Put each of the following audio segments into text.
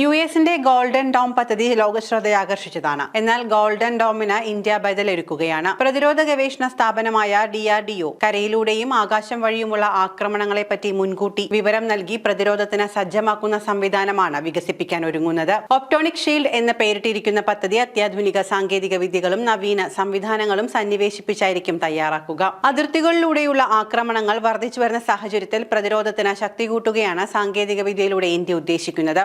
U എസിന്റെ golden dome പദ്ധതി ലോകശ്രദ്ധയാകർഷിച്ചതാണ് എന്നാൽ ഗോൾഡൻ ഡോമിന് ഇന്ത്യ ബദലൊരുക്കുകയാണ്. പ്രതിരോധ ഗവേഷണ സ്ഥാപനമായ ഡി ആർ ഡി ഒ കരയിലൂടെയും ആകാശം വഴിയുമുള്ള ആക്രമണങ്ങളെ പറ്റി മുൻകൂട്ടി വിവരം നൽകി പ്രതിരോധത്തിന് സജ്ജമാക്കുന്ന സംവിധാനമാണ് വികസിപ്പിക്കാൻ ഒരുങ്ങുന്നത്. ഒപ്റ്റോണിക് ഷീൽഡ് എന്ന് പേരിട്ടിരിക്കുന്ന പദ്ധതി അത്യാധുനിക സാങ്കേതിക വിദ്യകളും നവീന സംവിധാനങ്ങളും സന്നിവേശിപ്പിച്ചായിരിക്കും തയ്യാറാക്കുക. അതിർത്തികളിലൂടെയുള്ള ആക്രമണങ്ങൾ വർദ്ധിച്ചു വരുന്ന സാഹചര്യത്തിൽ പ്രതിരോധത്തിന് ശക്തി കൂട്ടുകയാണ് സാങ്കേതിക വിദ്യയിലൂടെ ഇന്ത്യ ഉദ്ദേശിക്കുന്നത്.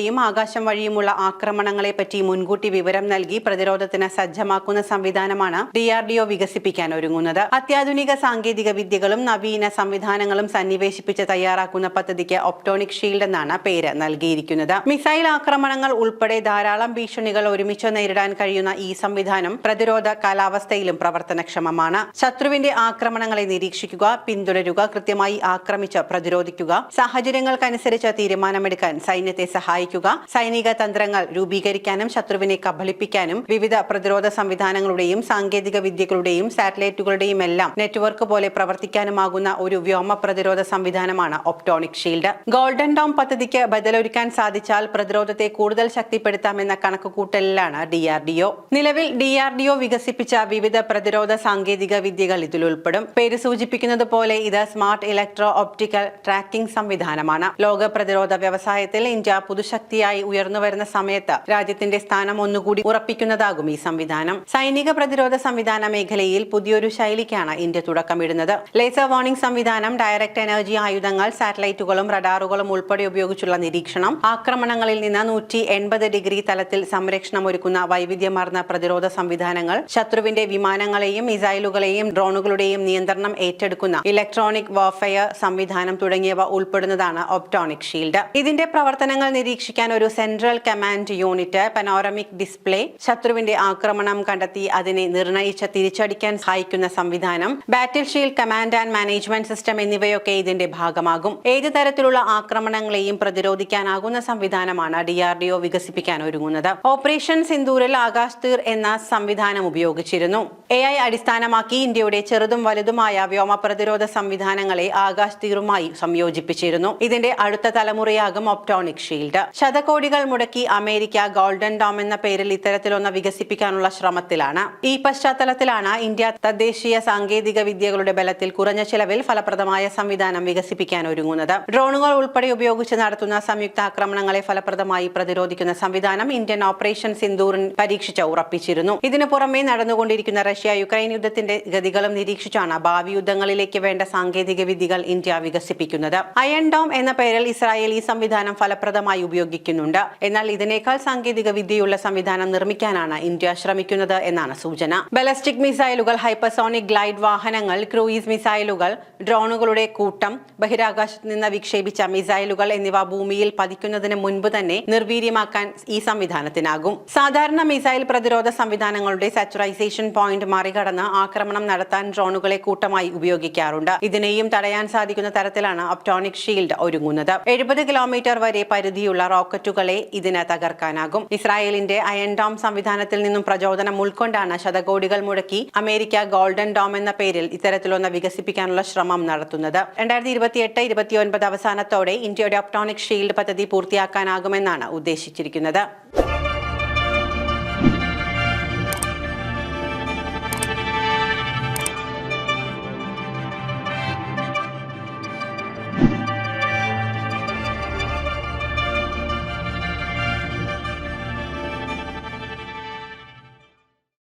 കരയിലൂടെയും ആകാശം വഴിയുമുള്ള ആക്രമണങ്ങളെ പറ്റി മുൻകൂട്ടി വിവരം നൽകി പ്രതിരോധത്തിന് സജ്ജമാക്കുന്ന സംവിധാനമാണ് ഡി വികസിപ്പിക്കാൻ ഒരുങ്ങുന്നത്. അത്യാധുനിക സാങ്കേതിക വിദ്യകളും നവീന സംവിധാനങ്ങളും സന്നിവേശിപ്പിച്ച് തയ്യാറാക്കുന്ന പദ്ധതിക്ക് ഒപ്റ്റോണിക് ഷീൽഡ് എന്നാണ് പേര് നൽകിയിരിക്കുന്നത്. മിസൈൽ ആക്രമണങ്ങൾ ഉൾപ്പെടെ ധാരാളം ഭീഷണികൾ ഒരുമിച്ച് നേരിടാൻ കഴിയുന്ന ഈ സംവിധാനം പ്രതിരോധ കാലാവസ്ഥയിലും പ്രവർത്തനക്ഷമമാണ്. ശത്രുവിന്റെ ആക്രമണങ്ങളെ നിരീക്ഷിക്കുക പിന്തുടരുക കൃത്യമായി ആക്രമിച്ച് പ്രതിരോധിക്കുക സാഹചര്യങ്ങൾക്കനുസരിച്ച് തീരുമാനമെടുക്കാൻ സൈന്യത്തെ സഹായിക്കുക സൈനിക തന്ത്രങ്ങൾ രൂപീകരിക്കാനും ശത്രുവിനെ കബളിപ്പിക്കാനും വിവിധ പ്രതിരോധ സംവിധാനങ്ങളുടെയും സാങ്കേതിക വിദ്യകളുടെയും സാറ്റലൈറ്റുകളുടെയും എല്ലാം നെറ്റ്വർക്ക് പോലെ പ്രവർത്തിക്കാനുമാകുന്ന ഒരു വ്യോമ പ്രതിരോധ സംവിധാനമാണ് ഒപ്റ്റോണിക് ഷീൽഡ്. ഗോൾഡൻ ഡോം പദ്ധതിക്ക് ബദലൊരുക്കാൻ സാധിച്ചാൽ പ്രതിരോധത്തെ കൂടുതൽ ശക്തിപ്പെടുത്താമെന്ന കണക്കുകൂട്ടലിലാണ് ഡി ആർ ഡി ഒ. നിലവിൽ ഡിആർഡിഒ വികസിപ്പിച്ച വിവിധ പ്രതിരോധ സാങ്കേതിക വിദ്യകൾ ഇതിൽ ഉൾപ്പെടും. പേര് സൂചിപ്പിക്കുന്നത് പോലെ ഇത് സ്മാർട്ട് ഇലക്ട്രോ ഓപ്റ്റിക്കൽ ട്രാക്കിംഗ് സംവിധാനമാണ്. ലോക പ്രതിരോധ വ്യവസായത്തിൽ ഇന്ത്യ പുതുശക്തിയായി ഉയർന്നു വരുന്ന സമയത്ത് രാജ്യത്തിന്റെ സ്ഥാനം ഒന്നുകൂടി ഉറപ്പിക്കുന്നതാകും ഈ സംവിധാനം. സൈനിക പ്രതിരോധ സംവിധാന മേഖലയിൽ പുതിയൊരു ശൈലിക്കാണ് ഇന്ത്യ തുടക്കമിടുന്നത്. ലേസർ വാർണിംഗ് സംവിധാനം ഡയറക്ട് എനർജി ആയുധങ്ങൾ സാറ്റലൈറ്റുകളും റഡാറുകളും ഉൾപ്പെടെ ഉപയോഗിച്ചുള്ള നിരീക്ഷണം ആക്രമണങ്ങളിൽ നിന്ന് നൂറ്റി എൺപത് ഡിഗ്രി തലത്തിൽ സംരക്ഷണം ഒരുക്കുന്ന വൈവിധ്യമാർന്ന പ്രതിരോധ സംവിധാനങ്ങൾ ശത്രുവിന്റെ വിമാനങ്ങളെയും മിസൈലുകളെയും ഡ്രോണുകളുടെയും നിയന്ത്രണം ഏറ്റെടുക്കുന്ന ഇലക്ട്രോണിക് വാർഫെയർ സംവിധാനം തുടങ്ങിയവ ഉൾപ്പെടുന്നതാണ് ഒപ്റ്റോണിക് ഷീൽഡ്. ഇതിന്റെ പ്രവർത്തനങ്ങൾ നിരീക്ഷിക്കാൻ ഒരു central command unit panoramic display ശത്രുവിന്റെ ആക്രമണം കണ്ടെത്തി അതിനെ നിർണയിച്ച് തിരിച്ചടിക്കാൻ സഹായിക്കുന്ന സംവിധാനം battle shield command and management system എന്നിവയൊക്കെ ഇതിന്റെ ഭാഗമാകും. ഏത് തരത്തിലുള്ള ആക്രമണങ്ങളെയും പ്രതിരോധിക്കാനാകുന്ന സംവിധാനമാണ് ഡിആർഡിഒ വികസിപ്പിക്കാൻ ഒരുങ്ങുന്നത്. ഓപ്പറേഷൻ സിന്ദൂരിൽ ആകാശ് തീർ എന്ന സംവിധാനം ഉപയോഗിച്ചിരുന്നു. എ ഐ അടിസ്ഥാനമാക്കി ഇന്ത്യയുടെ ചെറുതും വലുതുമായ വ്യോമ പ്രതിരോധ സംവിധാനങ്ങളെ ആകാശ് തീറുമായി സംയോജിപ്പിച്ചിരുന്നു. ഇതിന്റെ അടുത്ത തലമുറയാകും ഒപ്റ്റോണിക് ഷീൽഡ് ശതകോടികൾ മുടക്കി അമേരിക്ക ഗോൾഡൻ ഡോം എന്ന പേരിൽ ഇത്തരത്തിലൊന്ന് വികസിപ്പിക്കാനുള്ള ശ്രമത്തിലാണ്. ഈ പശ്ചാത്തലത്തിലാണ് ഇന്ത്യ തദ്ദേശീയ സാങ്കേതിക വിദ്യകളുടെ ബലത്തിൽ കുറഞ്ഞ ചെലവിൽ ഫലപ്രദമായ സംവിധാനം വികസിപ്പിക്കാൻ ഒരുങ്ങുന്നത്. ഡ്രോണുകൾ ഉൾപ്പെടെ ഉപയോഗിച്ച് നടത്തുന്ന സംയുക്ത ആക്രമണങ്ങളെ ഫലപ്രദമായി പ്രതിരോധിക്കുന്ന സംവിധാനം ഇന്ത്യൻ ഓപ്പറേഷൻ സിന്ദൂറിൻ പരീക്ഷിച്ച് ഉറപ്പിച്ചിരുന്നു. ഇതിനു പുറമെ നടന്നുകൊണ്ടിരിക്കുന്ന റഷ്യ യുക്രൈൻ യുദ്ധത്തിന്റെ ഗതികളും നിരീക്ഷിച്ചാണ് ഭാവി യുദ്ധങ്ങളിലേക്ക് വേണ്ട സാങ്കേതിക വിദ്യകൾ ഇന്ത്യ വികസിപ്പിക്കുന്നത്. അയൺ ഡോം എന്ന പേരിൽ ഇസ്രായേൽ ഈ സംവിധാനം ഫലപ്രദമായി ഉപയോഗിക്കുന്നുണ്ട് എന്നാൽ ഇതിനേക്കാൾ സാങ്കേതിക വിദ്യയുള്ള സംവിധാനം നിർമ്മിക്കാനാണ് ഇന്ത്യ ശ്രമിക്കുന്നത് എന്നാണ് സൂചന. ബലസ്റ്റിക് മിസൈലുകൾ ഹൈപ്പർസോണിക് ഗ്ലൈഡ് വാഹനങ്ങൾ ക്രൂയിസ് മിസൈലുകൾ ഡ്രോണുകളുടെ കൂട്ടം ബഹിരാകാശത്ത് നിന്ന് വിക്ഷേപിച്ച മിസൈലുകൾ എന്നിവ ഭൂമിയിൽ പതിക്കുന്നതിന് മുൻപ് തന്നെ നിർവീര്യമാക്കാൻ ഈ സംവിധാനത്തിനാകും. സാധാരണ മിസൈൽ പ്രതിരോധ സംവിധാനങ്ങളുടെ സാച്ചുറൈസേഷൻ പോയിന്റ് മറികടന്ന് ആക്രമണം നടത്താൻ ഡ്രോണുകളെ കൂട്ടമായി ഉപയോഗിക്കാറുണ്ട്. ഇതിനെയും തടയാൻ സാധിക്കുന്ന തരത്തിലാണ് ഒപ്റ്റോണിക് ഷീൽഡ് ഒരുങ്ങുന്നത്. എഴുപത് കിലോമീറ്റർ വരെ പരിധിയുള്ള റോക്കറ്റുകളെ ഇതിന് തകർക്കാനാകും. ഇസ്രായേലിന്റെ അയൺ ഡോം സംവിധാനത്തിൽ നിന്നും പ്രചോദനം ഉൾക്കൊണ്ടാണ് ശതകോടികൾ മുടക്കി അമേരിക്ക ഗോൾഡൻ ഡോം എന്ന പേരിൽ ഇത്തരത്തിലൊന്ന് വികസിപ്പിക്കാനുള്ള ശ്രമം നടത്തുന്നത്. രണ്ടായിരത്തി ഇരുപത്തിയെട്ട് ഇരുപത്തിയൊൻപത് അവസാനത്തോടെ ഇന്ത്യയുടെ ഒപ്റ്റോണിക് ഷീൽഡ് പദ്ധതി പൂർത്തിയാക്കാനാകുമെന്നാണ് ഉദ്ദേശിച്ചിരിക്കുന്നത്.